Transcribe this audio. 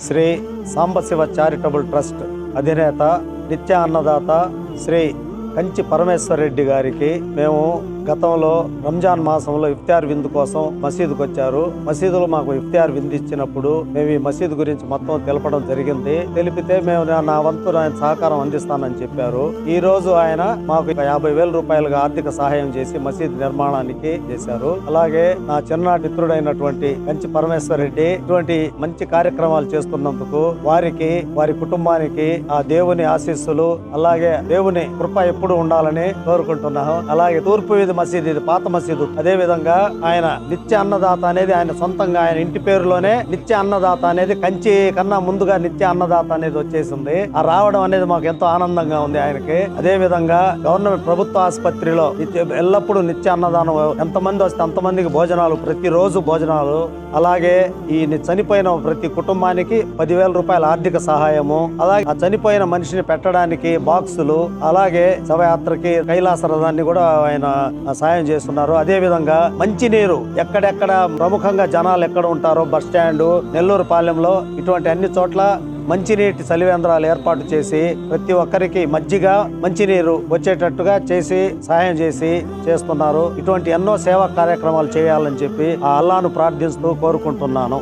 Shri Sambasiva charitable trust అధినేత నిత్య అన్నదాత శ్రీ కంచి పరమేశ్వర్ రెడ్డి గారికి మేము గతంలో రంజాన్ మాసంలో ఇఫ్తార్ విందు కోసం మసీదుకు వచ్చారు. మసీదులో మాకు ఇఫ్తార్ విందు ఇచ్చినప్పుడు మేము ఈ మసీదు గురించి మొత్తం తెలపడం జరిగింది. తెలిపితే మేము నా- నా వంతు ఆయన సహకారం అందిస్తానని చెప్పారు. ఈ రోజు ఆయన మాకు యాభై వేల రూపాయలుగా ఆర్థిక సహాయం చేసి మసీదు నిర్మాణానికి చేశారు. అలాగే నా చిన్ననాటి మిత్రుడైనటువంటి కంచి పరమేశ్వర్ రెడ్డి ఇటువంటి మంచి కార్యక్రమాలు చేస్తున్నందుకు వారికి వారి కుటుంబానికి ఆ దేవుని ఆశీస్సులు అలాగే దేవుని కృప ఎప్పుడు ఉండాలని కోరుకుంటున్నాను. అలాగే తూర్పు వీధి మసీదు ఇది పాత మసీదు. అదే విధంగా ఆయన నిత్య అన్నదాత అనేది ఆయన సొంతంగా ఆయన ఇంటి పేరులోనే నిత్య అన్నదాత అనేది కంచి కన్నా ముందుగా నిత్య అన్నదాత అనేది వచ్చేసింది. ఆ రావడం అనేది మాకు ఎంతో ఆనందంగా ఉంది ఆయనకి. అదే విధంగా గవర్నమెంట్ ప్రభుత్వ ఆసుపత్రిలో ఎల్లప్పుడూ నిత్య అన్నదానం ఎంతమంది వస్తే అంతమందికి భోజనాలు ప్రతిరోజు భోజనాలు. అలాగే ఈ చనిపోయిన ప్రతి కుటుంబానికి పదివేల రూపాయల ఆర్థిక సహాయము. అలాగే ఆ చనిపోయిన మనిషిని పెట్టడానికి బాక్సులు. అలాగే శవయాత్రకి కైలాస రథాన్ని కూడా ఆయన సాయం చేస్తున్నారు. అదే విధంగా మంచినీరు ఎక్కడెక్కడ ప్రముఖంగా జనాలు ఎక్కడ ఉంటారో బస్ స్టాండ్ నెల్లూరు పాలెంలో ఇటువంటి అన్ని చోట్ల మంచినీటి సలివేంద్రాలు ఏర్పాటు చేసి ప్రతి ఒక్కరికి మజ్జిగ మంచినీరు వచ్చేటట్టుగా చేసి సహాయం చేసి చేస్తున్నారు. ఇటువంటి ఎన్నో సేవా కార్యక్రమాలు చేయాలని చెప్పి ఆ అల్లాను ప్రార్థిస్తూ కోరుకుంటున్నాను.